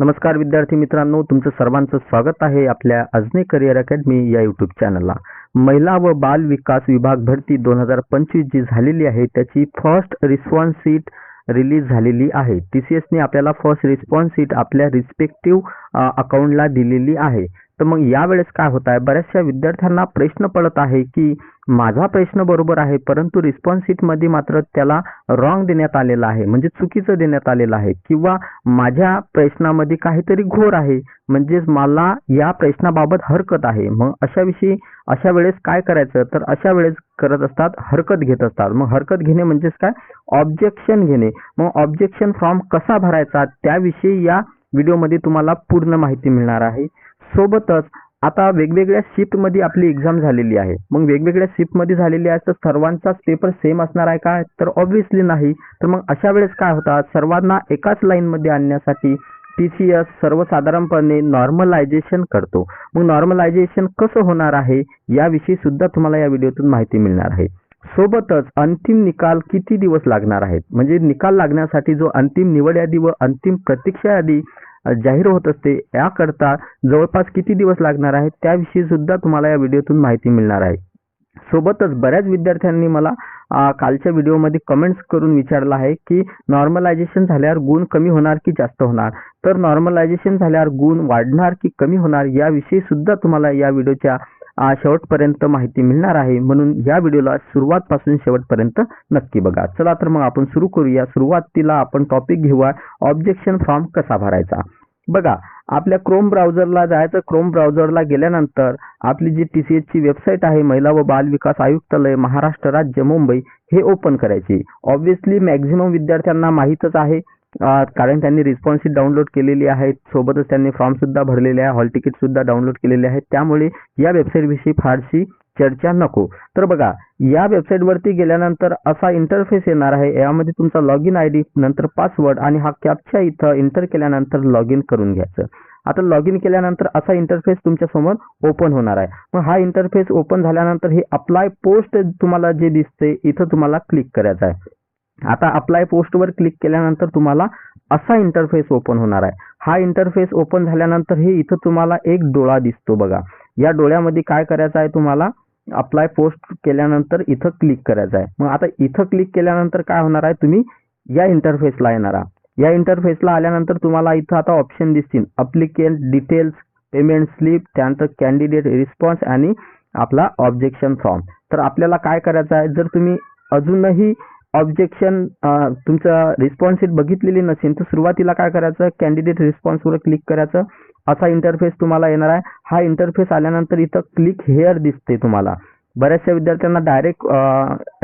नमस्कार विद्यार्थी मित्रांनो तुमचं सर्वांचं स्वागत आहे आपल्या अजने करिअर अकॅडमी या यूट्यूब चॅनलला महिला व बाल विकास विभाग भरती दोन हजार पंचवीस जी झालेली आहे त्याची फर्स्ट रिस्पॉन्स सीट रिलीज झालेली आहे. टी सी एसने आपल्याला फर्स्ट रिस्पॉन्स सीट आपल्या रिस्पेक्टिव्ह अकाउंटला दिलेली आहे. तर मग यावेळेस काय होत आहे? बऱ्याचशा विद्यार्थ्यांना प्रश्न पडत आहे की माझा प्रश्न बरोबर आहे परंतु रिस्पॉन्स सीटमध्ये मात्र त्याला रॉंग देण्यात आलेला आहे. म्हणजे चुकीचं देण्यात आलेलं आहे. किंवा माझ्या प्रश्नामध्ये काहीतरी घोर आहे. म्हणजेच मला या प्रश्नाबाबत हरकत आहे. मग अशाविषयी अशा वेळेस काय करायचं? तर अशा वेळेस करत असतात हरकत घेत असतात. मग हरकत घेणे म्हणजेच काय? ऑब्जेक्शन घेणे. मग ऑब्जेक्शन फॉर्म कसा भरायचा? त्याविषयी या व्हिडिओमध्ये तुम्हाला पूर्ण माहिती मिळणार आहे. सोबतच आता वेगवेगळ्या शिफ्टमध्ये आपली एक्झाम झालेली आहे. मग वेगवेगळ्या शिफ्टमध्ये झालेली आहे तर सर्वांचाच पेपर सेम असणार आहे का? तर ऑब्व्हियसली नाही. तर मग अशा वेळेस काय होतात? सर्वांना एकाच लाईनमध्ये आणण्यासाठी टी सी एस सर्वसाधारणपणे नॉर्मलायझेशन करतो. मग नॉर्मलायझेशन कसं होणार आहे? याविषयी सुद्धा तुम्हाला या व्हिडिओतून माहिती मिळणार आहे. सोबतच अंतिम निकाल किती दिवस लागणार आहेत? म्हणजे निकाल लागण्यासाठी जो अंतिम निवड यादी व अंतिम प्रतीक्षा यादी जाहीर होत असते याकरता जवळपास किती दिवस लागणार आहे त्याविषयी सुद्धा तुम्हाला या व्हिडिओतून माहिती मिळणार आहे. सोबतच बऱ्याच विद्यार्थ्यांनी मला कालच्या व्हिडिओमध्ये कमेंट्स करून विचारलं आहे की नॉर्मलायझेशन झाल्यावर गुण कमी होणार की जास्त होणार? तर नॉर्मलायझेशन झाल्यावर गुण वाढणार की कमी होणार याविषयी सुद्धा तुम्हाला या व्हिडिओच्या शेवटपर्यंत माहिती मिळणार आहे. म्हणून या व्हिडिओला सुरुवातपासून शेवटपर्यंत नक्की बघा. चला तर मग आपण सुरू करूया. सुरुवातीला आपण टॉपिक घेऊया. ऑब्जेक्शन फॉर्म कसा भरायचा? बघा आपल्या क्रोम ब्राउझरला जायचं क्रोम ब्राउझरला गेल्यानंतर आपली जी टी सी एचची वेबसाईट आहे महिला व बाल विकास आयुक्तालय महाराष्ट्र राज्य मुंबई हे ओपन करायची. ऑब्व्हियसली मॅक्झिमम विद्यार्थ्यांना माहीतच आहे. कारण त्यांनी रिस्पॉन्स डाउनलोड केलेली आहे सोबतच त्यांनी फॉर्म सुद्धा भरलेले आहे. हॉल तिकीटसुद्धा डाउनलोड केलेले आहे त्यामुळे या वेबसाईट विषयी फारशी चर्चा नको. तर बघा या वेबसाईट वरती गेल्यानंतर असा इंटरफेस येणार आहे. यामध्ये तुमचा लॉग इन आय डी नंतर पासवर्ड आणि हा कॅपच्या इथं एंटर केल्यानंतर लॉग इन करून घ्यायचं. आता लॉग इन केल्यानंतर असा इंटरफेस तुमच्यासमोर ओपन होणार आहे. मग हा इंटरफेस ओपन झाल्यानंतर हे अप्लाय पोस्ट तुम्हाला जे दिसते इथं तुम्हाला क्लिक करायचं आहे. आता अप्लाय पोस्टवर क्लिक केल्यानंतर तुम्हाला असा इंटरफेस ओपन होणार आहे. हा इंटरफेस ओपन झाल्यानंतर हे इथं तुम्हाला एक डोळा दिसतो बघा. या डोळ्यामध्ये काय करायचं आहे तुम्हाला? अप्लाय पोस्ट केल्यानंतर इथं क्लिक करायचं आहे. मग आता इथं क्लिक केल्यानंतर काय होणार आहे? तुम्ही या इंटरफेसला येणार आहात. या इंटरफेसला आल्यानंतर तुम्हाला इथं आता ऑप्शन दिसतील. अप्लिकेंट डिटेल्स पेमेंट स्लिप त्यानंतर कॅन्डिडेट रिस्पॉन्स आणि आपला ऑब्जेक्शन फॉर्म तर आपल्याला काय करायचं आहे? जर तुम्ही अजूनही ऑब्जेक्शन तुमचं रिस्पॉन्स बघितलेली नसेल तर सुरुवातीला काय करायचं? कॅन्डिडेट रिस्पॉन्सवर क्लिक करायचं. असा इंटरफेस तुम्हाला येणार आहे. हा इंटरफेस आल्यानंतर इथं क्लिक हेअर दिसते तुम्हाला. बऱ्याचशा विद्यार्थ्यांना डायरेक्ट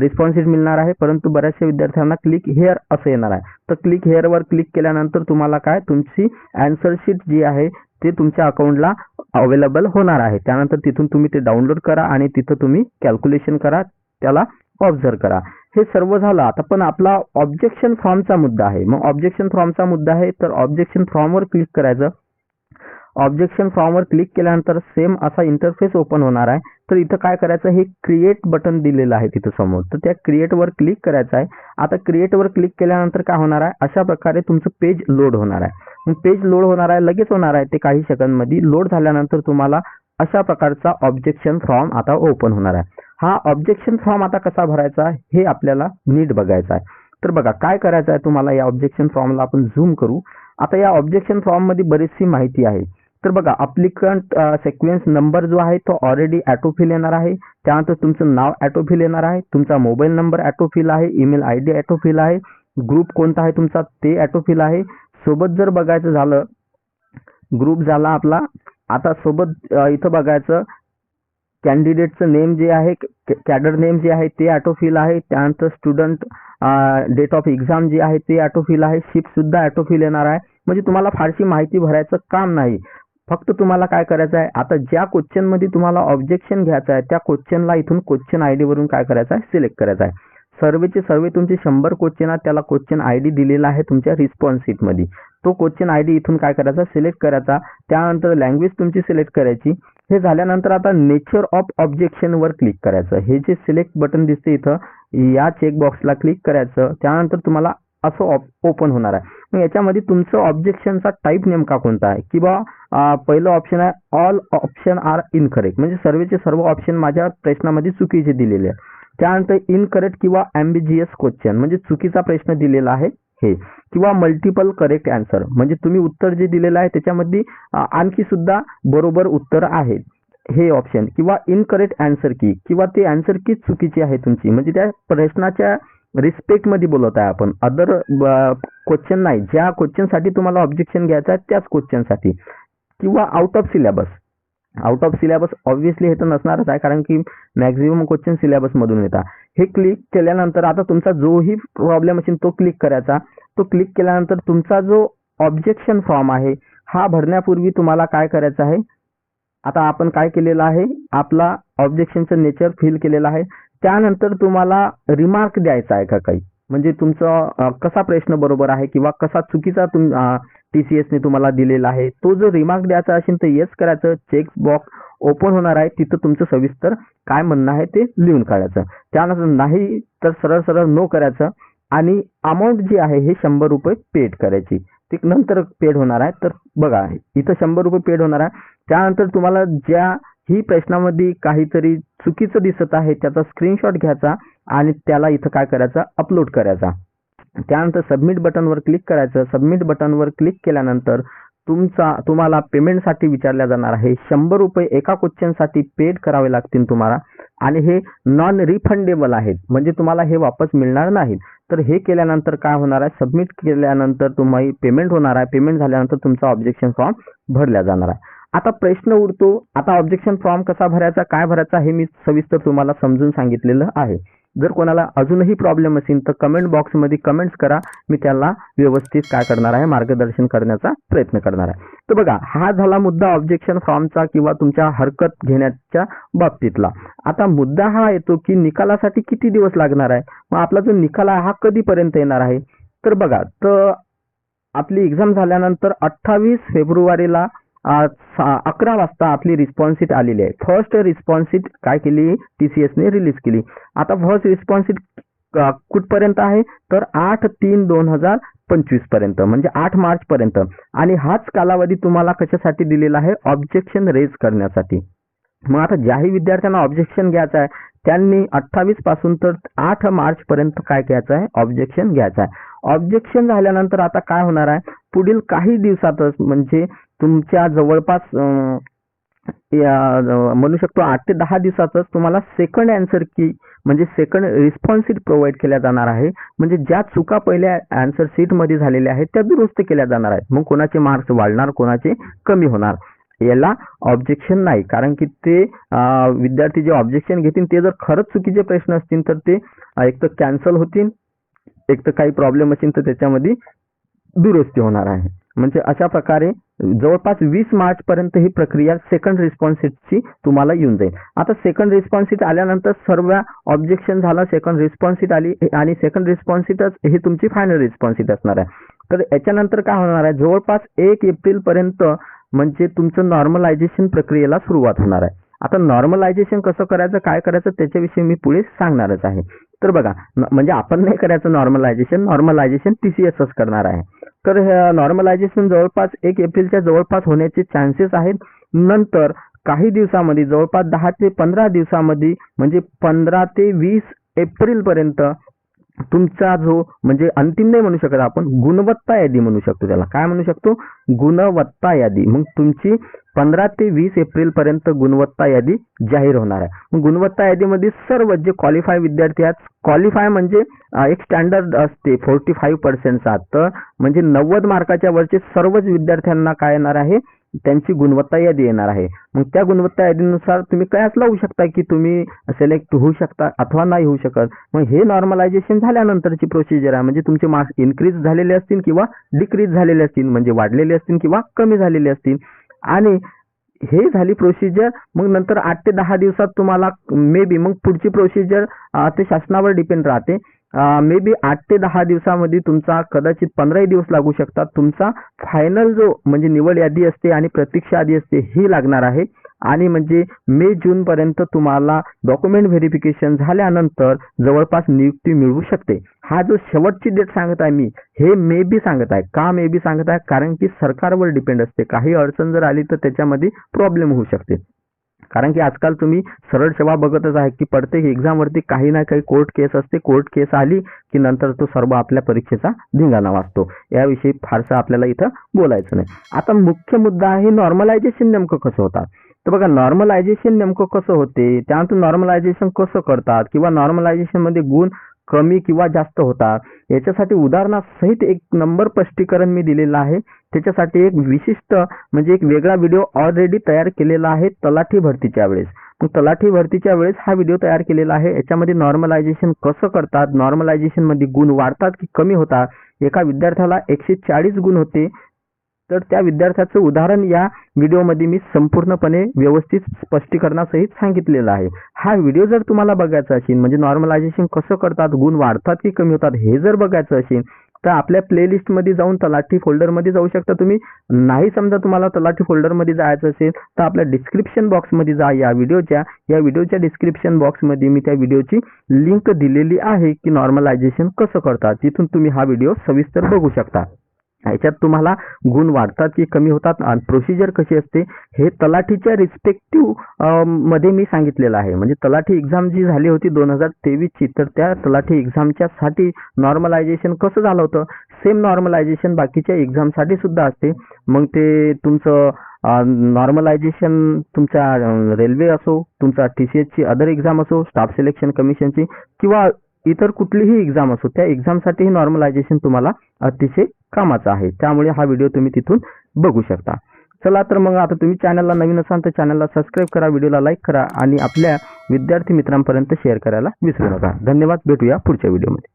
रिस्पॉन्स मिळणार आहे. परंतु बऱ्याचशा विद्यार्थ्यांना क्लिक हेअर असं येणार आहे. तर क्लिक हेअरवर क्लिक केल्यानंतर तुम्हाला काय? तुमची अँसर शीट जी आहे ते तुमच्या अकाउंटला अवेलेबल होणार आहे. त्यानंतर तिथून तुम्ही ते डाउनलोड करा आणि तिथं तुम्ही कॅल्क्युलेशन करा. त्याला ऑब्झर्व करा. हे सर्व झालं. आता पण आपला ऑब्जेक्शन फॉर्मचा मुद्दा आहे. मग ऑब्जेक्शन फॉर्मचा मुद्दा आहे. तर ऑब्जेक्शन फॉर्मवर क्लिक करायचं. ऑब्जेक्शन फॉर्मवर क्लिक केल्यानंतर सेम असा इंटरफेस ओपन होणार आहे. तर इथं काय करायचं हे क्रिएट बटन दिलेलं आहे तिथं समोर. तर त्या क्रिएटवर क्लिक करायचं आहे. आता क्रिएटवर क्लिक केल्यानंतर काय होणार आहे? अशा प्रकारे तुमचं पेज लोड होणार आहे. पेज लोड होणार आहे लगेच होणार आहे ते काही सेकंदमध्ये. लोड झाल्यानंतर तुम्हाला अशा प्रकारचा ऑब्जेक्शन फॉर्म आता ओपन होणार आहे. हा ऑब्जेक्शन फॉर्म आता कसा भरायचा हे आपल्याला नीट बघायचं आहे. तर बघा काय करायचं आहे तुम्हाला या ऑब्जेक्शन फॉर्मला आपण झूम करू. आता या ऑब्जेक्शन फॉर्ममध्ये बरीचशी माहिती आहे. तर बघा अप्लिकंट सेक्वेन्स नंबर जो आहे तो ऑलरेडी ॲटोफिल येणार आहे. त्यानंतर तुमचं नाव ॲटोफिल येणार आहे. तुमचा मोबाईल नंबर ॲटोफिल आहे. ईमेल आय डी ॲटोफिल आहे. ग्रुप कोणता आहे तुमचा ते ॲटोफिल आहे. सोबत जर बघायचं झालं ग्रुप झाला आपला. आता सोबत इथं बघायचं कॅन्डिडेटचं नेम जे आहे कॅडर नेम जे आहे ते ॲटोफिल आहे. त्यानंतर स्टुडंट डेट ऑफ एक्झाम जे आहे ते ॲटोफिल आहे. शिपसुद्धा सुद्धा ॲटोफिल येणार आहे. म्हणजे तुम्हाला फारशी माहिती भरायचं काम नाही. फक्त तुम्हाला काय करायचं आहे? आता ज्या क्वेश्चनमध्ये तुम्हाला ऑब्जेक्शन घ्यायचं आहे त्या क्वेश्चनला इथून क्वेश्चन आय वरून काय करायचं आहे? सिलेक्ट करायचं आहे. सर्वेचे सर्वे तुमचे शंभर क्वेश्चन आहेत त्याला क्वेश्चन आय डी दिलेला आहे तुमच्या रिस्पॉन्स शीटमध्ये तो क्वेश्चन आय डी इथून काय करायचा? सिलेक्ट करायचा. त्यानंतर लँग्वेज तुमची सिलेक्ट करायची. हे झाल्यानंतर आता नेचर ऑफ ऑब्जेक्शनवर क्लिक करायचं. हे जे सिलेक्ट बटन दिसते इथं या चेकबॉक्सला क्लिक करायचं. त्यानंतर तुम्हाला असं ओपन होणार आहे. मग याच्यामध्ये तुमचं ऑब्जेक्शनचा टाईप नेमका कोणता आहे? किंवा पहिलं ऑप्शन आहे ऑल ऑप्शन आर इनकरेक्ट म्हणजे सर्वचे सर्व ऑप्शन माझ्या प्रश्नामध्ये चुकीचे दिलेले आहे त्यानंतर इनकरेक्ट किंवा ॲम्बिजियस क्वेश्चन म्हणजे चुकीचा प्रश्न दिलेला आहे हे. किंवा मल्टिपल करेक्ट अँसर म्हणजे तुम्ही उत्तर जे दिलेलं आहे त्याच्यामध्ये आणखी सुद्धा बरोबर उत्तर आहे हे ऑप्शन किंवा इनकरेक्ट अँसर की किंवा ते अँसर की चुकीची आहे तुमची. म्हणजे त्या प्रश्नाच्या रिस्पेक्टमध्ये बोलत आहे आपण. अदर क्वेश्चन uh, नाही. ज्या क्वेश्चनसाठी तुम्हाला ऑब्जेक्शन घ्यायचं आहे त्याच क्वेश्चनसाठी किंवा out of syllabus out of syllabus obviously हे तर नसणारच आहे कारण की मॅक्झिमम क्वेश्चन सिलेबसमधून येतात. हे क्लिक केल्यानंतर आता तुमचा जोही प्रॉब्लेम असेल तो क्लिक करायचा. तो क्लिक केल्यानंतर तुमचा जो ऑब्जेक्शन फॉर्म आहे हा भरण्यापूर्वी तुम्हाला काय करायचं आहे? आता आपण काय केलेलं आहे? आपला ऑब्जेक्शनचं नेचर फिल केलेलं आहे. त्यानंतर तुम्हाला रिमार्क द्यायचा आहे का काही? म्हणजे तुमचं कसा प्रश्न बरोबर आहे किंवा कसा चुकीचा तुम टी सी एसने तुम्हाला दिलेला आहे? तो जर रिमार्क द्यायचा असेल तर येस करायचं चेक बॉक्स ओपन होणार आहे तिथं तुमचं सविस्तर काय म्हणणं आहे ते लिहून काढायचं. त्यानंतर नाही तर सरळ सरळ नो करायचं आणि अमाऊंट जी आहे हे शंभर रुपये पेड करायची. ती नंतर पेड होणार आहे तर बघा इथं शंभर रुपये पेड होणार आहे. त्यानंतर तुम्हाला ज्या ही प्रश्नामध्ये काहीतरी चुकीचं दिसत आहे त्याचा स्क्रीनशॉट घ्यायचा आणि त्याला इथं काय करायचा? अपलोड करायचा. त्यानंतर सबमिट बटनवर क्लिक करायचं. सबमिट बटनवर क्लिक केल्यानंतर तुमचा तुम्हाला पेमेंटसाठी विचारल्या जाणार आहे. शंभर रुपये एका क्वेश्चनसाठी पेड करावे लागतील तुम्हाला. आणि हे नॉन रिफंडेबल आहेत. म्हणजे तुम्हाला हे वापस मिळणार नाहीत. तर हे केल्यानंतर काय होणार आहे? सबमिट केल्यानंतर तुम्हाला पेमेंट होणार आहे. पेमेंट झाल्यानंतर तुमचा ऑब्जेक्शन फॉर्म भरला जाणार आहे. आता प्रश्न उरतो आता ऑब्जेक्शन फॉर्म कसा भरायचा काय भरायचा हे मी सविस्तर तुम्हाला समजून सांगितलेलं आहे. जर कोणाला अजूनही प्रॉब्लेम असेल तर कमेंट बॉक्समध्ये कमेंट्स करा. मी त्याला व्यवस्थित काय करणार आहे मार्गदर्शन करण्याचा प्रयत्न करणार आहे. तर बघा हा झाला मुद्दा ऑब्जेक्शन फॉर्मचा किंवा तुमच्या हरकत घेण्याच्या बाबतीतला. आता मुद्दा हा येतो की निकालासाठी किती दिवस लागणार आहे? मग आपला जो निकाल आहे हा कधीपर्यंत येणार आहे? तर बघा तर आपली एक्झाम झाल्यानंतर अठ्ठावीस फेब्रुवारीला अकरा वाजता आपली रिस्पॉन्सिट आलेली आहे. फर्स्ट रिस्पॉन्सिट काय केली? टी सी एसने रिलीज केली. आता फर्स्ट रिस्पॉन्सिट कुठपर्यंत आहे? तर आठ तीन दोन हजार पंचवीसपर्यंत म्हणजे आठ मार्च पर्यंत. आणि हाच कालावधी तुम्हाला कशासाठी दिलेला आहे? ऑब्जेक्शन रेज करण्यासाठी. मग आता ज्याही विद्यार्थ्यांना ऑब्जेक्शन घ्यायचं आहे त्यांनी अठ्ठावीसपासून तर आठ मार्च पर्यंत काय घ्यायचं आहे? ऑब्जेक्शन घ्यायचं आहे. ऑब्जेक्शन झाल्यानंतर आता काय होणार आहे? पुढील काही दिवसातच म्हणजे तुमच्या जवळपास म्हणू शकतो आठ ते दहा दिवसातच तुम्हाला सेकंड अँसर की म्हणजे सेकंड रिस्पॉन्स प्रोव्हाइड केल्या जाणार आहे. म्हणजे ज्या चुका पहिल्या अँसर सीटमध्ये झालेल्या आहेत त्या दुरुस्त केल्या जाणार आहेत. मग कोणाचे मार्क्स वाढणार कोणाचे कमी होणार? याला ऑब्जेक्शन नाही. कारण की ते विद्यार्थी जे ऑब्जेक्शन घेतील ते जर खरंच चुकीचे प्रश्न असतील तर ते एक तर कॅन्सल होतील एक तर काही प्रॉब्लेम असेल तर त्याच्यामध्ये दुरुस्ती होणार आहे. म्हणजे अशा प्रकारे जवळपास वीस मार्च पर्यंत ही प्रक्रिया सेकंड रिस्पॉन्सिटची तुम्हाला येऊन जाईल. आता सेकंड रिस्पॉन्सिट आल्यानंतर सर्व ऑब्जेक्शन झालं सेकंड रिस्पॉन्सिट आली आणि सेकंड रिस्पॉन्सिटच हे ही तुमची फायनल रिस्पॉन्सिट असणार आहे. तर याच्यानंतर काय होणार आहे? जवळपास एक एप्रिल पर्यंत म्हणजे तुमचं नॉर्मलायझेशन प्रक्रियेला सुरुवात होणार आहे. आता नॉर्मलायझेशन कसं करायचं काय करायचं त्याच्याविषयी मी पुढे सांगणारच आहे. तर बघा म्हणजे आपण नाही करायचं नॉर्मलायझेशन नॉर्मलायझेशन टी सी एसच करणार आहे. तर नॉर्मलायझेशन जवळपास एक एप्रिलच्या जवळपास होण्याचे चान्सेस आहेत. नंतर काही दिवसामध्ये जवळपास दहा ते पंधरा दिवसामध्ये म्हणजे पंधरा ते वीस एप्रिल पर्यंत तुमचा जो म्हणजे अंतिम नाही म्हणू शकत आपण गुणवत्ता यादी म्हणू शकतो त्याला. काय म्हणू शकतो? गुणवत्ता यादी. मग तुमची पंधरा ते वीस एप्रिल पर्यंत गुणवत्ता यादी जाहीर होणार आहे. गुणवत्ता यादीमध्ये सर्व जे क्वालिफाय विद्यार्थी आहेत क्वालिफाय म्हणजे एक स्टँडर्ड असते फोर्टी फाईव्ह पर्सेंटचा तर म्हणजे नव्वद मार्काच्या वरचे सर्वच विद्यार्थ्यांना काय येणार आहे? त्यांची गुणवत्ता यादी येणार आहे. मग त्या गुणवत्ता यादीनुसार तुम्ही कयास लावू शकता की तुम्ही सिलेक्ट होऊ शकता अथवा नाही होऊ शकत. मग हे नॉर्मलायझेशन झाल्यानंतरची प्रोसिजर आहे. म्हणजे तुमचे मार्क्स इन्क्रीज झालेले असतील किंवा डिक्रीज झालेले असतील म्हणजे वाढलेले असतील किंवा कमी झालेले असतील. आणि हे झाली प्रोसिजर मग नंतर आठ ते दहा दिवसात तुम्हाला मे बी मग पुढची प्रोसिजर ते शासनावर डिपेंड राहते. मे बी आठ ते दहा दिवसामध्ये तुमचा कदाचित पंधराही दिवस लागू शकतात. तुमचा फायनल जो म्हणजे निवड यादी असते आणि प्रतीक्षा यादी असते ही लागणार आहे. आणि म्हणजे मे जूनपर्यंत तुम्हाला डॉक्युमेंट व्हेरिफिकेशन झाल्यानंतर जवळपास नियुक्ती मिळू शकते. हा जो शेवटची डेट सांगत आहे मी हे मे बी सांगत आहे. का मे बी सांगत आहे? कारण की सरकारवर डिपेंड असते. काही अडचण जर आली तर त्याच्यामध्ये प्रॉब्लेम होऊ शकते. कारण की आजकाल तुम्ही सरळ सेवा बघतच आहे की प्रत्येक एक्झामवरती काही ना काही कोर्ट केस असते. कोर्ट केस आली की नंतर तो सर्व आपल्या परीक्षेचा धिंगाणा वाचतो. याविषयी फारसं आपल्याला इथं बोलायचं नाही. आता मुख्य मुद्दा आहे नॉर्मलायझेशन नेमकं कसं होतात? तर बघा नॉर्मलायझेशन नेमकं कसं होते? त्यानंतर नॉर्मलायझेशन कसं करतात? किंवा नॉर्मलायझेशनमध्ये गुण कमी किंवा जास्त होतात. याच्यासाठी उदाहरणासहित एक नंबर स्पष्टीकरण मी दिलेलं आहे. त्याच्यासाठी एक विशिष्ट म्हणजे एक वेगळा व्हिडिओ ऑलरेडी तयार केलेला आहे तलाठी भरतीच्या वेळेस. मग तलाठी भरतीच्या वेळेस हा व्हिडिओ तयार केलेला आहे. याच्यामध्ये नॉर्मलायझेशन कसं करतात? नॉर्मलायझेशनमध्ये गुण वाढतात की कमी होतात? एका विद्यार्थ्याला एकशे चाळीस गुण होते. तर त्या विद्यार्थ्याचं उदाहरण या व्हिडिओमध्ये मी संपूर्णपणे व्यवस्थित स्पष्टीकरणासहित सांगितलेलं आहे. हा व्हिडिओ जर तुम्हाला बघायचा असेल म्हणजे नॉर्मलायझेशन कसं करतात गुण वाढतात की कमी होतात हे जर बघायचं असेल तर आपल्या प्लेलिस्टमध्ये जाऊन तलाठी फोल्डरमध्ये जाऊ शकता. तुम्ही नाही समजा तुम्हाला तलाठी फोल्डरमध्ये जायचं असेल तर आपल्या डिस्क्रिप्शन बॉक्समध्ये जा. या व्हिडिओच्या या व्हिडिओच्या डिस्क्रिप्शन बॉक्समध्ये मी त्या व्हिडिओची लिंक दिलेली आहे की नॉर्मलायझेशन कसं करतात. तिथून तुम्ही हा व्हिडिओ सविस्तर बघू शकता. ह्याच्यात तुम्हाला गुण वाढतात की कमी होतात आणि प्रोसिजर कशी असते हे तलाठीच्या रिस्पेक्टिव्हमध्ये मी सांगितलेलं आहे. म्हणजे तलाठी एक्झाम जी झाली होती दोन हजार तेवीसची तर त्या तलाठी एक्झामच्या साठी नॉर्मलायझेशन कसं झालं होतं? सेम नॉर्मलायझेशन बाकीच्या एक्झामसाठी सुद्धा असते. मग ते तुमचं नॉर्मलायझेशन तुमच्या रेल्वे असो तुमचा टी सी एचची अदर एक्झाम असो स्टाफ सिलेक्शन कमिशनची किंवा इतर कुठलीही एक्झाम असो त्या एक्झामसाठी हे नॉर्मलायझेशन तुम्हाला अतिशय कामाचा आहे. त्यामुळे हा व्हिडिओ तुम्ही तिथून बघू शकता. चला तर मग आता तुम्ही चॅनलला नवीन असाल तर चॅनलला सबस्क्राईब करा व्हिडिओला लाईक करा आणि आपल्या विद्यार्थी मित्रांपर्यंत शेअर करायला विसरू नका. धन्यवाद. भेटूया पुढच्या व्हिडिओमध्ये